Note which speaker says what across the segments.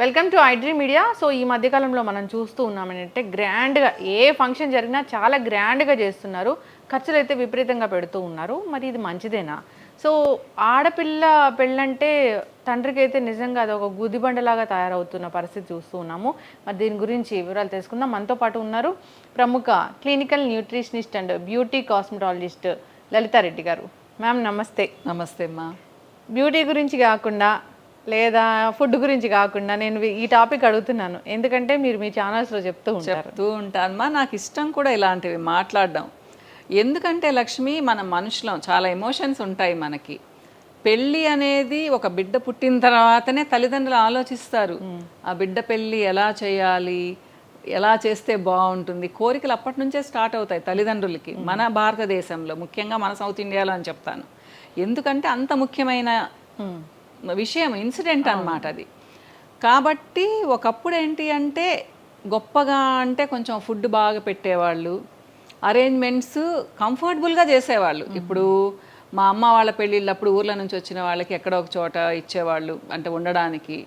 Speaker 1: Welcome to iDream media so ఈ మధ్యకాలంలో మనం చూస్తూ ఉన్నామంటే గ్రాండ్గా ఏ ఫంక్షన్ జరిగినా చాలా గ్రాండ్గా చేస్తున్నారు. ఖర్చులు అయితే విపరీతంగా పెడుతూ ఉన్నారు. మరి ఇది మంచిదేనా? సో ఆడపిల్ల పెళ్ళంటే తండ్రికి అయితే నిజంగా అది ఒక గుదిబండలాగా తయారవుతున్న పరిస్థితి చూస్తూ ఉన్నాము. మరి దీని గురించి వివరాలు తెలుసుకుందాం. మనతో పాటు ఉన్నారు ప్రముఖ clinical nutritionist and beauty cosmetologist Lalitha Reddy గారు. మ్యామ్ నమస్తే.
Speaker 2: నమస్తే అమ్మా.
Speaker 1: బ్యూటీ గురించి కాకుండా లేదా ఫుడ్ గురించి కాకుండా నేను ఈ టాపిక్ అడుగుతున్నాను. ఎందుకంటే మీరు మీ ఛానల్స్లో చెప్తూ ఉంటారు.
Speaker 2: చెప్తూ ఉంటానమ్మా నాకు ఇష్టం కూడా ఇలాంటివి మాట్లాడడం. ఎందుకంటే లక్ష్మి మన మనుషులం చాలా ఎమోషన్స్ ఉంటాయి మనకి. పెళ్ళి అనేది ఒక బిడ్డ పుట్టిన తర్వాతనే తల్లిదండ్రులు ఆలోచిస్తారు. ఆ బిడ్డ పెళ్ళి ఎలా చేయాలి ఎలా చేస్తే బాగుంటుంది? కోరికలు అప్పటి నుంచే స్టార్ట్ అవుతాయి తల్లిదండ్రులకి. మన భారతదేశంలో ముఖ్యంగా మన సౌత్ ఇండియాలో అని చెప్తాను. ఎందుకంటే అంత ముఖ్యమైన విషయం ఇన్సిడెంట్ అన్నమాట అది. కాబట్టి ఒకప్పుడు ఏంటి అంటే గొప్పగా అంటే కొంచెం ఫుడ్ బాగా పెట్టేవాళ్ళు అరేంజ్మెంట్స్ కంఫర్టబుల్గా చేసేవాళ్ళు. ఇప్పుడు మా అమ్మ వాళ్ళ పెళ్ళిళ్ళప్పుడు ఊర్ల నుంచి వచ్చిన వాళ్ళకి ఎక్కడో ఒక చోట ఇచ్చేవాళ్ళు అంటే ఉండడానికి.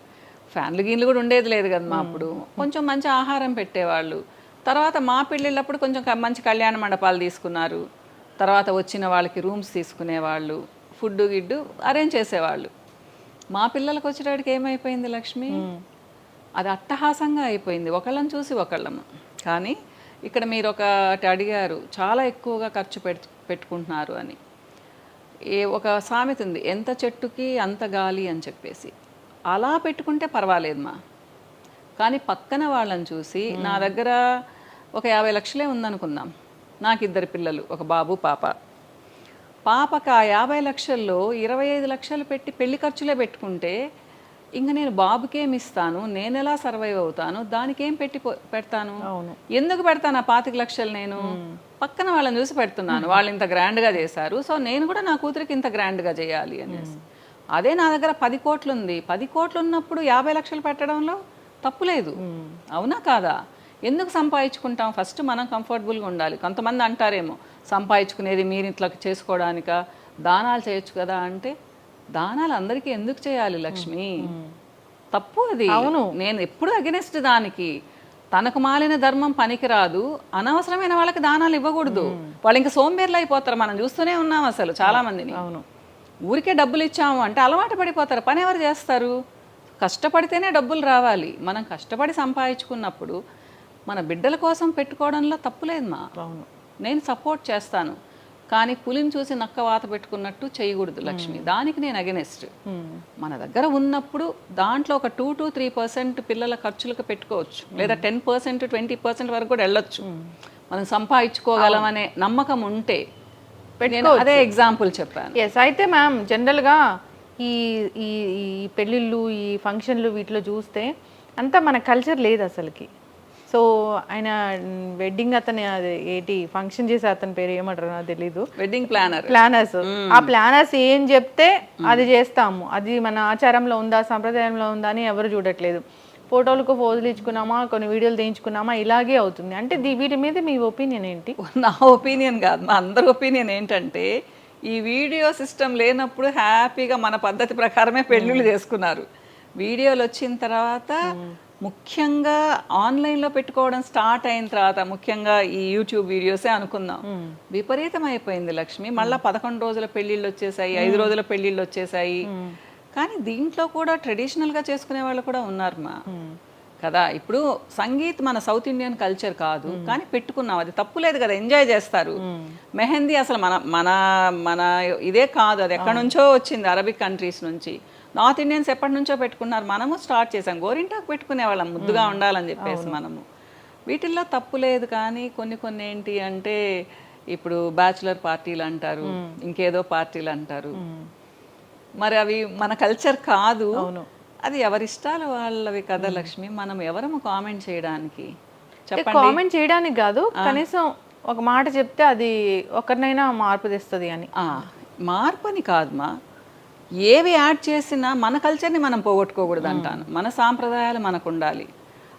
Speaker 2: ఫ్యాన్లు గీన్లు కూడా ఉండేది లేదు కదా మా అప్పుడు. కొంచెం మంచి ఆహారం పెట్టేవాళ్ళు. తర్వాత మా పెళ్ళిళ్ళప్పుడు కొంచెం మంచి కళ్యాణ మండపాలు తీసుకున్నారు. తర్వాత వచ్చిన వాళ్ళకి రూమ్స్ తీసుకునేవాళ్ళు ఫుడ్ గిడ్డు అరేంజ్ చేసేవాళ్ళు. మా పిల్లలకు వచ్చేటప్పటికి ఏమైపోయింది లక్ష్మి? అది అట్టహాసంగా అయిపోయింది. ఒకళ్ళని చూసి ఒకళ్ళము. కానీ ఇక్కడ మీరు ఒకటి అడిగారు చాలా ఎక్కువగా ఖర్చు పెట్టు పెట్టుకుంటున్నారు అని. ఏ ఒక సామెత ఉంది ఎంత చెట్టుకి అంత గాలి అని చెప్పేసి. అలా పెట్టుకుంటే పర్వాలేదు మా. కానీ పక్కన వాళ్ళని చూసి నా దగ్గర ఒక యాభై లక్షలే ఉందనుకుందాం. నాకు ఇద్దరు పిల్లలు ఒక బాబు పాప. పాపకు ఆ యాభై లక్షల్లో ఇరవై ఐదు లక్షలు పెట్టి పెళ్ళి ఖర్చులే పెట్టుకుంటే ఇంక నేను బాబుకేం ఇస్తాను? నేను ఎలా సర్వైవ్ అవుతాను? దానికేం పెట్టి పో- పెడతాను?
Speaker 1: అవును.
Speaker 2: ఎందుకు పెడతాను ఆ పాతిక లక్షలు నేను? పక్కన వాళ్ళని చూసి పెడుతున్నాను. వాళ్ళు ఇంత గ్రాండ్గా చేశారు. సో నేను కూడా నా కూతురికి ఇంత గ్రాండ్గా చేయాలి అనేసి. అదే నా దగ్గర పది కోట్లు ఉంది పది కోట్లు ఉన్నప్పుడు యాభై లక్షలు పెట్టడంలో తప్పు లేదు. అవునా కాదా? ఎందుకు సంపాదించుకుంటాం? ఫస్ట్ మనం కంఫర్టబుల్గా ఉండాలి. కొంతమంది అంటారేమో సంపాదించుకునేది మీరు ఇట్లా చేసుకోవడానిక? దానాలు చేయొచ్చు కదా అంటే దానాలు అందరికీ ఎందుకు చేయాలి లక్ష్మి? తప్పు అది. అవును. నేను ఎప్పుడు అగెనెస్ట్ దానికి. తనకు మాలిన ధర్మం పనికిరాదు. అనవసరమైన వాళ్ళకి దానాలు ఇవ్వకూడదు. వాళ్ళు ఇంకా సోంబేర్లు అయిపోతారు. మనం చూస్తూనే ఉన్నాం అసలు చాలా మందిని.
Speaker 1: అవును.
Speaker 2: ఊరికే డబ్బులు ఇచ్చాము అంటే అలవాటు పడిపోతారు. పని ఎవరు చేస్తారు? కష్టపడితేనే డబ్బులు రావాలి. మనం కష్టపడి సంపాదించుకున్నప్పుడు మన బిడ్డల కోసం పెట్టుకోవడంలో తప్పులేదు మా.
Speaker 1: అవును.
Speaker 2: నేను సపోర్ట్ చేస్తాను. కానీ పులిని చూసి నక్క వాత పెట్టుకున్నట్టు చేయకూడదు లక్ష్మి. దానికి నేను అగెనెస్ట్ మన దగ్గర ఉన్నప్పుడు దాంట్లో ఒక టూ టు త్రీ పర్సెంట్ పిల్లల ఖర్చులకు పెట్టుకోవచ్చు. లేదా టెన్ పర్సెంట్ ట్వంటీ పర్సెంట్ వరకు కూడా వెళ్ళొచ్చు. మనం సంపాదించుకోగలం అనే నమ్మకం ఉంటే అదే ఎగ్జాంపుల్ చెప్పాను.
Speaker 1: ఎస్ అయితే మ్యామ్ జనరల్గా ఈ ఈ పెళ్ళిళ్ళు ఈ ఫంక్షన్లు వీటిలో చూస్తే అంతా మన కల్చర్ లేదు అసలుకి. సో ఆయన వెడ్డింగ్ అతని అది ఏంటి ఫంక్షన్ చేసే అతని పేరు ఏమంటారు నాకు తెలీదు.
Speaker 2: వెడ్డింగ్ ప్లానర్
Speaker 1: ప్లానర్స్ ఆ ప్లానర్స్ ఏం చెప్తే అది చేస్తాము. అది మన ఆచారంలో ఉందా సంప్రదాయంలో ఉందా అని ఎవరు చూడట్లేదు. ఫోటోలకు ఫోజులు ఇచ్చుకున్నామా కొన్ని వీడియోలు తీయించుకున్నామా ఇలాగే అవుతుంది. అంటే దీ- వీటి మీద మీ ఒపీనియన్ ఏంటి?
Speaker 2: నా ఒపీనియన్ కాదు. మా అందరి ఒపీనియన్ ఏంటంటే ఈ వీడియో సిస్టమ్ లేనప్పుడు హ్యాపీగా మన పద్ధతి ప్రకారమే పెళ్ళిళ్ళు చేసుకున్నారు. వీడియోలు వచ్చిన తర్వాత ముఖ్యంగా ఆన్లైన్లో పెట్టుకోవడం స్టార్ట్ అయిన తర్వాత ముఖ్యంగా ఈ యూట్యూబ్ వీడియోసే అనుకుందాం. విపరీతం అయిపోయింది లక్ష్మి. మళ్ళీ పదకొండు రోజుల పెళ్ళిళ్ళు వచ్చేసాయి ఐదు రోజుల పెళ్ళిళ్ళు వచ్చేసాయి. కానీ దీంట్లో కూడా ట్రెడిషనల్గా చేసుకునే వాళ్ళు కూడా ఉన్నారు మా. కదా ఇప్పుడు సంగీత్ మన సౌత్ ఇండియన్ కల్చర్ కాదు కానీ పెట్టుకున్నాం. అది తప్పులేదు కదా ఎంజాయ్ చేస్తారు. మెహందీ అసలు మన మన మన ఇదే కాదు. అది ఎక్కడి నుంచో వచ్చింది అరబిక్ కంట్రీస్ నుంచి. నార్త్ ఇండియన్స్ ఎప్పటి నుంచో పెట్టుకున్నారు. మనము స్టార్ట్ చేసాం గోరింటాకు పెట్టుకునే వాళ్ళం ముద్దుగా ఉండాలని చెప్పేసి మనము. వీటిల్లో తప్పు లేదు కానీ కొన్ని కొన్ని ఏంటి అంటే ఇప్పుడు బ్యాచులర్ పార్టీలు అంటారు ఇంకేదో పార్టీలు అంటారు. మరి అవి మన కల్చర్ కాదు. అది ఎవరిష్టాలు వాళ్ళవి కదా లక్ష్మి? మనం ఎవరము కామెంట్ చేయడానికి?
Speaker 1: కామెంట్ చేయడానికి కాదు. కనీసం ఒక మాట చెప్తే అది ఒకరినైనా మార్పు తెస్తుంది అని.
Speaker 2: ఆ, మార్పు అని కాదుమా ఏవి యాడ్ చేసినా మన కల్చర్ని మనం పోగొట్టుకోకూడదు అంటాను మన సాంప్రదాయాలు మనకు ఉండాలి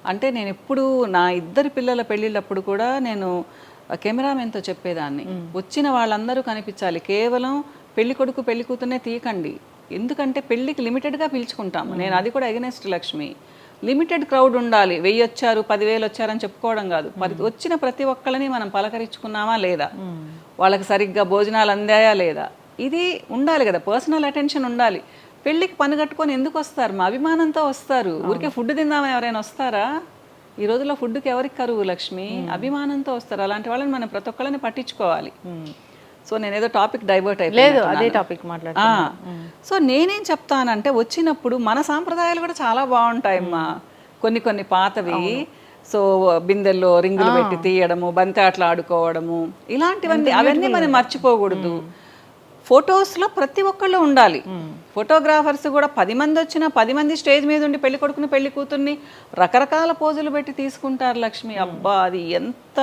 Speaker 2: అంటే నేను ఎప్పుడు నా ఇద్దరు పిల్లల పెళ్ళిళ్ళప్పుడు కూడా నేను కెమెరామెన్తో చెప్పేదాన్ని. వచ్చిన వాళ్ళందరూ కనిపించాలి. కేవలం పెళ్ళి కొడుకు పెళ్ళి కూతురునే తీయకండి. ఎందుకంటే పెళ్ళికి లిమిటెడ్గా పిలుచుకుంటాము. నేను అది కూడా అగెనెస్ట్ లక్ష్మి. లిమిటెడ్ క్రౌడ్ ఉండాలి. వెయ్యి వచ్చారు పదివేలు వచ్చారని చెప్పుకోవడం కాదు. మరి వచ్చిన ప్రతి ఒక్కళ్ళని మనం పలకరించుకున్నామా లేదా? వాళ్ళకి సరిగ్గా భోజనాలు అందాయా లేదా? ఇది ఉండాలి కదా పర్సనల్ అటెన్షన్ ఉండాలి. పెళ్ళికి పని కట్టుకొని ఎందుకు వస్తారు? మా అభిమానంతో వస్తారు. ఊరికే ఫుడ్ తిందామని ఎవరైనా వస్తారా? ఈ రోజుల్లో ఫుడ్కి ఎవరికి కరువు లక్ష్మి? అభిమానంతో వస్తారు. అలాంటి వాళ్ళని మనం ప్రతి ఒక్కళ్ళని పట్టించుకోవాలి. సో నేనేదో టాపిక్ డైవర్ట్
Speaker 1: లేదు
Speaker 2: అయిపోయింది
Speaker 1: అదే టాపిక్ మాట్లాడు
Speaker 2: ఆ, సో నేనేం చెప్తానంటే వచ్చినప్పుడు మన సాంప్రదాయాలు కూడా చాలా బాగుంటాయమ్మా. కొన్ని కొన్ని పాతవి. సో బిందెల్లో రింగులు పెట్టి తీయడము బంతి ఆటలు ఆడుకోవడము ఇలాంటివన్నీ అవన్నీ మనం మర్చిపోకూడదు. ఫొటోస్లో ప్రతి ఒక్కళ్ళు ఉండాలి. ఫోటోగ్రాఫర్స్ కూడా పది మంది వచ్చినా పది మంది స్టేజ్ మీద ఉండి పెళ్ళి కొడుకుని పెళ్ళి కూతుర్ని రకరకాల పోజులు పెట్టి తీసుకుంటారు లక్ష్మి. అబ్బా అది ఎంత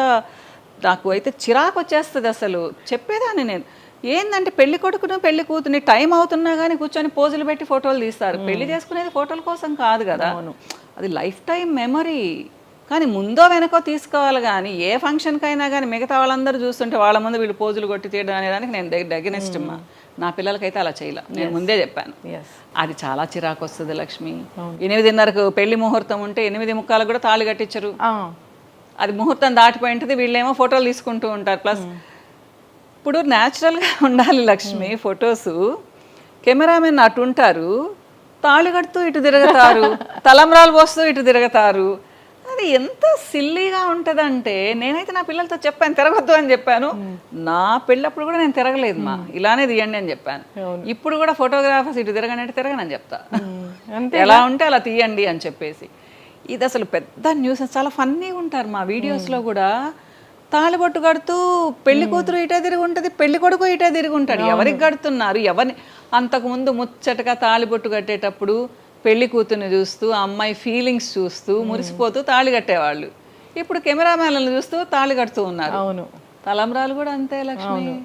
Speaker 2: నాకు అయితే చిరాకు వచ్చేస్తుంది అసలు. చెప్పేదాన్ని నేను. ఏందంటే పెళ్ళి కొడుకును పెళ్ళి కూతుర్ని టైం అవుతున్నా కానీ కూర్చొని పోజులు పెట్టి ఫోటోలు తీస్తారు. పెళ్ళి చేసుకునేది ఫోటోల కోసం కాదు కదా. అది లైఫ్ టైం మెమరీ. కానీ ముందో వెనకో తీసుకోవాలి కానీ ఏ ఫంక్షన్కైనా కానీ మిగతా వాళ్ళందరూ చూస్తుంటే వాళ్ళ ముందు వీళ్ళు పోజులు కొట్టి తీయడం అనే దానికి నేను డెగనెస్ట్ అమ్మా నా పిల్లలకైతే అలా చేయలే. నేను ముందే చెప్పాను. అది చాలా చిరాకు వస్తుంది లక్ష్మి. ఎనిమిదిన్నరకు పెళ్ళి ముహూర్తం ఉంటే ఎనిమిది ముక్కాలకు కూడా తాళి కట్టించరు. అది ముహూర్తం దాటిపోయి ఉంటుంది వీళ్ళేమో ఫోటోలు తీసుకుంటూ ఉంటారు. ప్లస్ ఇప్పుడు న్యాచురల్గా ఉండాలి లక్ష్మి ఫొటోస్. కెమెరామెన్ అటు ఉంటారు తాళి కడుతూ ఇటు తిరగతారు తలంబ్రాలు పోస్తూ ఇటు తిరగతారు. అది ఎంత సిల్లీగా ఉంటుందంటే నేనైతే నా పిల్లలతో చెప్పాను తిరగొద్దు అని చెప్పాను. నా పెళ్ళప్పుడు కూడా నేను తిరగలేదు మా. ఇలానే తీయండి అని చెప్పాను. ఇప్పుడు కూడా ఫోటోగ్రాఫర్స్ ఇటు తిరగనంటే తిరగనని చెప్తా. ఎలా ఉంటే అలా తీయండి అని చెప్పేసి. ఇది అసలు పెద్ద న్యూస్ చాలా ఫన్నీగా ఉంటారు మా వీడియోస్లో కూడా. తాళిబొట్టు కడుతూ పెళ్ళి కూతురు ఇటే తిరిగి ఉంటుంది పెళ్ళి కొడుకు ఇటే తిరిగి ఉంటాడు. ఎవరికి కడుతున్నారు? ఎవరిని? అంతకుముందు ముచ్చటగా తాళిబొట్టు కట్టేటప్పుడు పెళ్ళి కూతుర్ని చూస్తూ ఆ అమ్మాయి ఫీలింగ్స్ చూస్తూ మురిసిపోతూ తాళి కట్టేవాళ్ళు. ఇప్పుడు కెమెరామ్యాన్లను చూస్తూ తాళి కడుతూ ఉన్నారు.
Speaker 1: అవును.
Speaker 2: తలంబ్రాలు కూడా అంతే లక్ష్మి.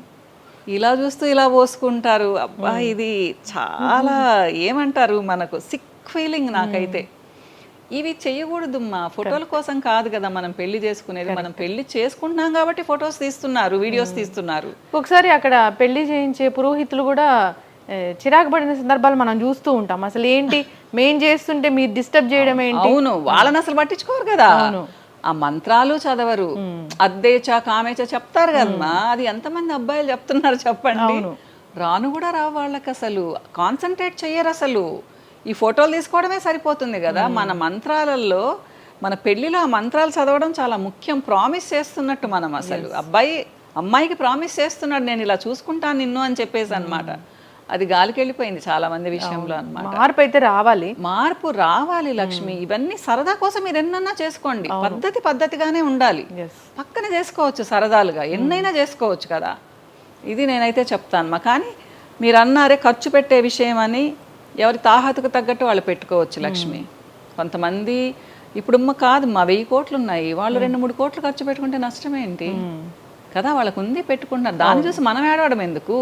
Speaker 2: ఇలా చూస్తూ ఇలా పోసుకుంటారు. అబ్బా ఇది చాలా ఏమంటారు మనకు? సిక్ ఫీలింగ్ నాకైతే. ఇవి చేయకూడదు మా ఫోటోల కోసం కాదు కదా మనం పెళ్ళి చేసుకునేది. మనం పెళ్ళి చేసుకుంటున్నాం కాబట్టి ఫొటోస్ తీస్తున్నారు వీడియోస్ తీస్తున్నారు.
Speaker 1: ఒకసారి అక్కడ పెళ్ళి చేయించే పురోహితులు కూడా చిరాకు పడిన సందర్భాలు మనం చూస్తూ ఉంటాం. అసలు ఏంటి? మేం చేస్తుంటే మీరు డిస్టర్బ్ చేయడం ఏంటి?
Speaker 2: అవును. వాళ్ళని అసలు పట్టించుకోరు కదా. ఆ మంత్రాలు చదవరు. అద్దేచా కామేచా చెప్తారు కదమ్మా అది ఎంతమంది అబ్బాయిలు చెప్తున్నారు చెప్పండి. రాను కూడా రావు వాళ్ళకి అసలు. కాన్సన్ట్రేట్ చెయ్యరు అసలు. ఈ ఫోటోలు తీసుకోవడమే సరిపోతుంది కదా. మన మంత్రాలలో మన పెళ్ళిలో ఆ మంత్రాలు చదవడం చాలా ముఖ్యం. ప్రామిస్ చేస్తున్నట్టు మనం అసలు. అబ్బాయి అమ్మాయికి ప్రామిస్ చేస్తున్నాడు. నేను ఇలా చూసుకుంటాను నిన్ను అని చెప్పేసి అన్నమాట. అది గాలికి వెళ్ళిపోయింది చాలా మంది విషయంలో అన్నమాట.
Speaker 1: మార్పు అయితే రావాలి.
Speaker 2: మార్పు రావాలి లక్ష్మి. ఇవన్నీ సరదా కోసం మీరు ఎన్నన్నా చేసుకోండి. పద్ధతి పద్ధతిగానే ఉండాలి. పక్కన చేసుకోవచ్చు సరదాలుగా. ఎన్నైనా చేసుకోవచ్చు కదా. ఇది నేనైతే చెప్తాను మా కానీ మీరు అన్నారే ఖర్చు పెట్టే విషయం అని ఎవరి తాహతుకు తగ్గట్టు వాళ్ళు పెట్టుకోవచ్చు లక్ష్మి. కొంతమంది ఇప్పుడు అమ్మ కాదు మా వెయ్యి కోట్లు ఉన్నాయి వాళ్ళు రెండు మూడు కోట్లు ఖర్చు పెట్టుకుంటే నష్టమేంటి? కదా వాళ్ళకు ఉంది పెట్టుకుంటున్నారు దాన్ని చూసి మనం ఏడవడం ఎందుకు?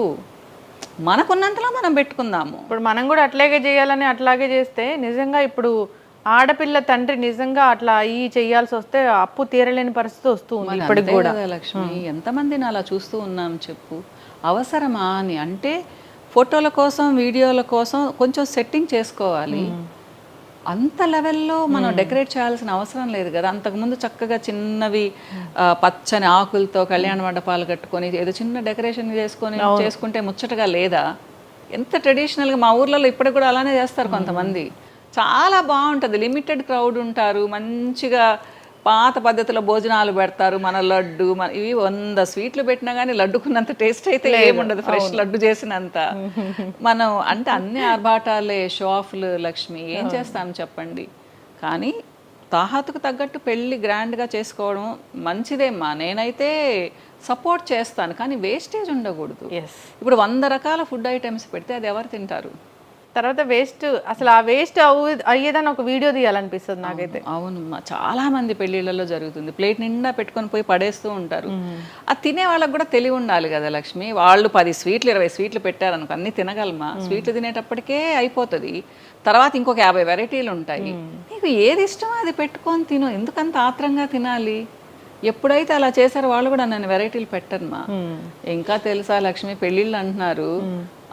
Speaker 2: మనకున్నంతలో మనం పెట్టుకుందాము.
Speaker 1: ఇప్పుడు మనం కూడా అట్లాగే చేయాలని అట్లాగే చేస్తే నిజంగా ఇప్పుడు ఆడపిల్ల తండ్రి నిజంగా అట్లా అయ్యి చేయాల్సి వస్తే అప్పు తీరలేని పరిస్థితి వస్తూ ఉంది ఇప్పటికి కూడా.
Speaker 2: లక్ష్మి. ఎంతమందిని అలా చూస్తూ ఉన్నాం చెప్పు. అవసరమా అని. అంటే ఫోటోల కోసం వీడియోల కోసం కొంచెం సెట్టింగ్ చేసుకోవాలి. అంత లెవెల్లో మనం డెకరేట్ చేయాల్సిన అవసరం లేదు కదా. అంతకుముందు చక్కగా చిన్నవి పచ్చని ఆకులతో కళ్యాణ మండపాలు కట్టుకొని ఏదో చిన్న డెకరేషన్ చేసుకొని చేసుకుంటే ముచ్చటగా లేదా? ఎంత ట్రెడిషనల్గా మా ఊర్లలో ఇప్పటికి కూడా అలానే చేస్తారు కొంతమంది. చాలా బాగుంటుంది. లిమిటెడ్ క్రౌడ్ ఉంటారు. మంచిగా పాత పద్ధతిలో భోజనాలు పెడతారు మన లడ్డు మన ఇవి వంద స్వీట్లు పెట్టినా కానీ లడ్డుకున్నంత టేస్ట్ అయితే ఏముండదు ఫ్రెష్ లడ్డు చేసినంత. మనం అంటే అన్ని ఆర్భాటాలే షో ఆఫ్లు లక్ష్మి ఏం చేస్తాం చెప్పండి. కానీ తాహతుకు తగ్గట్టు పెళ్ళి గ్రాండ్గా చేసుకోవడం మంచిదేమ్మా నేనైతే సపోర్ట్ చేస్తాను కానీ వేస్టేజ్ ఉండకూడదు.
Speaker 1: ఎస్
Speaker 2: ఇప్పుడు వంద రకాల ఫుడ్ ఐటమ్స్ పెడితే అది ఎవరు తింటారు?
Speaker 1: తర్వాత వేస్ట్ అసలు ఆ వేస్ట్ అయ్యేదని ఒక వీడియో తీయాలనిపిస్తుంది నాకైతే.
Speaker 2: అవును. మా చాలా మంది పెళ్ళిళ్ళలో జరుగుతుంది. ప్లేట్ నిండా పెట్టుకొని పోయి పడేస్తూ ఉంటారు. అది తినే వాళ్ళకి కూడా తెలివి ఉండాలి కదా లక్ష్మి. వాళ్ళు పది స్వీట్లు ఇరవై స్వీట్లు పెట్టారనుకో అన్ని తినగలమా? స్వీట్లు తినేటప్పటికే అయిపోతుంది. తర్వాత ఇంకొక యాభై వెరైటీలు ఉంటాయి. నీకు ఏది ఇష్టమో అది పెట్టుకొని తిను. ఎందుకంత ఆత్రంగా తినాలి? ఎప్పుడైతే అలా చేశారో వాళ్ళు కూడా నన్ను వెరైటీలు పెట్టరుమా ఇంకా తెలుసా లక్ష్మి పెళ్ళిళ్ళు అంటున్నారు.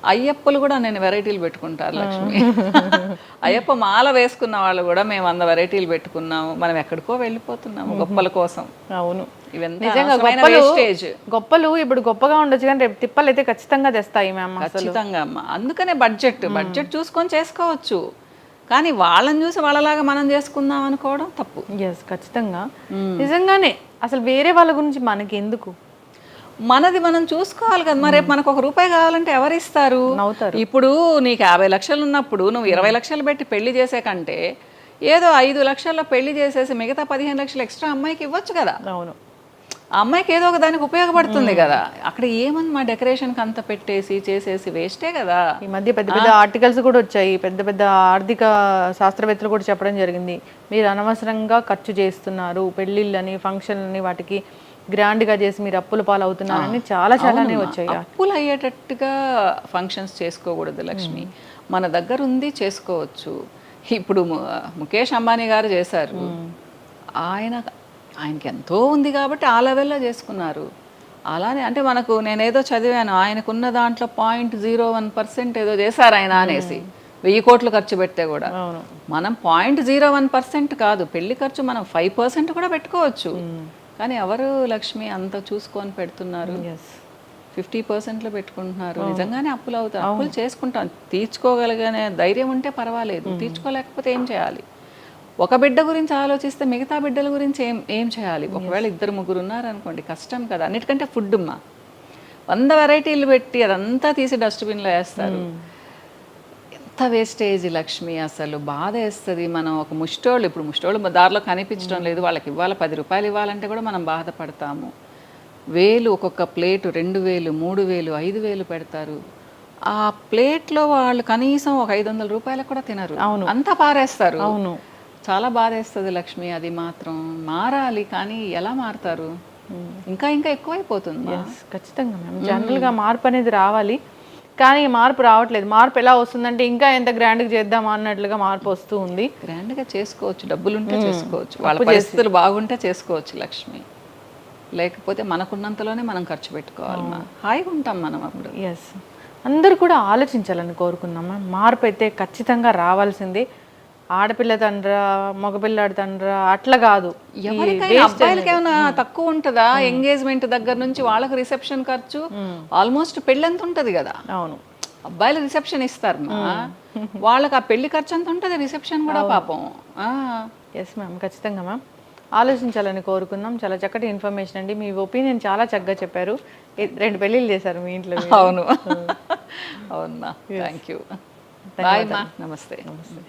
Speaker 2: అయ్యప్పలు కూడా నేను వెరైటీలు పెట్టుకుంటారు లక్ష్మి. అయ్యప్ప మాల వేసుకున్న వాళ్ళు కూడా మేము వంద వెరైటీలు పెట్టుకున్నాము. మనం ఎక్కడికో వెళ్ళిపోతున్నాము గొప్పల కోసం.
Speaker 1: అవును. గొప్పలు ఇప్పుడు గొప్పగా ఉండొచ్చు కానీ రేపు తిప్పలు అయితే ఖచ్చితంగా తెస్తాయి మ్యామ్
Speaker 2: ఖచ్చితంగా అమ్మ. అందుకనే బడ్జెట్ బడ్జెట్ చూసుకొని చేసుకోవచ్చు. కానీ వాళ్ళని చూసి వాళ్ళలాగా మనం చేసుకుందాం అనుకోవడం తప్పు.
Speaker 1: ఎస్ ఖచ్చితంగా. నిజంగానే అసలు వేరే వాళ్ళ గురించి మనకి ఎందుకు
Speaker 2: మనది మనం చూసుకోవాలి కదా. మరి మనకు ఒక రూపాయి కావాలంటే ఎవరు ఇస్తారు. ఇప్పుడు నీకు యాభై లక్షలు ఉన్నప్పుడు నువ్వు ఇరవై లక్షలు పెట్టి పెళ్ళి చేసే కంటే ఏదో ఐదు లక్షల్లో పెళ్ళి చేసేసి మిగతా పదిహేను లక్షలు ఎక్స్ట్రా అమ్మాయికి ఇవ్వచ్చు కదా.
Speaker 1: అవును.
Speaker 2: ఆ అమ్మాయికి ఏదో ఒక దానికి ఉపయోగపడుతుంది కదా. అక్కడ ఏమని మా డెకరేషన్కి అంత పెట్టేసి చేసేసి వేస్టే కదా.
Speaker 1: ఈ మధ్య పెద్ద పెద్ద ఆర్టికల్స్ కూడా వచ్చాయి. పెద్ద పెద్ద ఆర్థిక శాస్త్రవేత్తలు కూడా చెప్పడం జరిగింది. మీరు అనవసరంగా ఖర్చు చేస్తున్నారు. పెళ్ళిళ్ళని ఫంక్షన్లని వాటికి grand గా చేసి మీరు అప్పుల పాలవుతున్నారని చాలా చాలానే వచ్చాయి.
Speaker 2: అప్పులు అయ్యేటట్టుగా ఫంక్షన్స్ చేసుకోకూడదు లక్ష్మి. మన దగ్గర ఉంది చేసుకోవచ్చు. ఇప్పుడు ముఖేష్ అంబానీ గారు చేశారు. ఆయన ఆయనకి ఎంతో ఉంది కాబట్టి ఆ లెవెల్లో చేసుకున్నారు. అలానే అంటే మనకు నేనేదో చదివాను ఆయనకున్న దాంట్లో పాయింట్ జీరో వన్ పర్సెంట్ ఏదో చేశారు ఆయన అనేసి. వెయ్యి కోట్లు ఖర్చు పెడితే కూడా. మనం పాయింట్ జీరో వన్ పర్సెంట్ కాదు పెళ్ళి ఖర్చు మనం ఫైవ్ పర్సెంట్ కూడా పెట్టుకోవచ్చు. కానీ ఎవరు లక్ష్మి అంత చూసుకొని పెడుతున్నారు? ఫిఫ్టీ పర్సెంట్లో పెట్టుకుంటున్నారు. నిజంగానే అప్పులు అవుతారు అప్పులు చేసుకుంటాం. తీర్చుకోగలిగే ధైర్యం ఉంటే పర్వాలేదు. తీర్చుకోలేకపోతే ఏం చేయాలి? ఒక బిడ్డ గురించి ఆలోచిస్తే మిగతా బిడ్డల గురించి ఏం ఏం చేయాలి? ఒకవేళ ఇద్దరు ముగ్గురు ఉన్నారనుకోండి కష్టం కదా. అన్నిటికంటే ఫుడ్ అమ్మా. వంద వెరైటీలు పెట్టి అదంతా తీసి డస్ట్బిన్లో వేస్తారు. ఎంత వేస్టేజ్ లక్ష్మి అసలు బాధ వేస్తుంది. మనం ఒక ముష్టోళ్ళు ఇప్పుడు ముష్టోళ్ళు దారిలో కనిపించడం లేదు. వాళ్ళకి ఇవ్వాలి? పది రూపాయలు ఇవ్వాలంటే కూడా మనం బాధపడతాము. వేలు ఒక్కొక్క ప్లేటు రెండు వేలు మూడు వేలు ఐదు వేలు పెడతారు. ఆ ప్లేట్లో వాళ్ళు కనీసం ఒక ఐదు వందల రూపాయలకు కూడా తినరు.
Speaker 1: అవును.
Speaker 2: అంతా పారేస్తారు.
Speaker 1: అవును.
Speaker 2: చాలా బాధేస్తుంది లక్ష్మి అది మాత్రం. మారాలి కానీ ఎలా మారుతారు? ఇంకా ఇంకా ఎక్కువైపోతుంది.
Speaker 1: ఖచ్చితంగా మ్యామ్. జనరల్గా మార్పు అనేది రావాలి. కానీ మార్పు రావట్లేదు. మార్పు ఎలా వస్తుందంటే ఇంకా ఎంత గ్రాండ్గా చేద్దామా అన్నట్లుగా మార్పు వస్తూ ఉంది.
Speaker 2: గ్రాండ్గా చేసుకోవచ్చు. డబ్బులుంటే చేసుకోవచ్చు. వాళ్ళ పరిస్థితులు బాగుంటే చేసుకోవచ్చు లక్ష్మి. లేకపోతే మనకున్నంతలోనే మనం ఖర్చు పెట్టుకోవాలి. హాయిగా ఉంటాం మనం అప్పుడు.
Speaker 1: ఎస్ అందరూ కూడా ఆలోచించాలని కోరుకుందామా మార్పు అయితే ఖచ్చితంగా రావాల్సిందే. ఆడపిల్ల తండ్రా మగపిల్లాడి తండ్రా అట్లా కాదు. ఈ
Speaker 2: ఎవరికైనా అబ్బాయిలకి ఏమైనా తక్కువ ఉంటుందా? ఎంగేజ్మెంట్ దగ్గర నుంచి వాళ్ళకి రిసెప్షన్ ఖర్చు ఆల్మోస్ట్ పెళ్ళంత ఉంటది కదా.
Speaker 1: అవును.
Speaker 2: అబ్బాయిలు రిసెప్షన్ ఇస్తారు మా. వాళ్ళకి ఆ పెళ్ళి ఖర్చు అంత ఉంటుంది రిసెప్షన్ కూడా పాపం. ఆ.
Speaker 1: ఎస్ మ్యామ్ ఖచ్చితంగా మ్యామ్ ఆలోచించాలని కోరుకుందాం చాలా చక్కటి ఇన్ఫర్మేషన్ అండి. మీ ఒపీనియన్ చాలా చక్కగా చెప్పారు. రెండు పెళ్ళిళ్ళు చేశారు మీ ఇంట్లో.
Speaker 2: అవును. అవును థ్యాంక్ యూ బాయ్ మా నమస్తే.
Speaker 1: నమస్తే.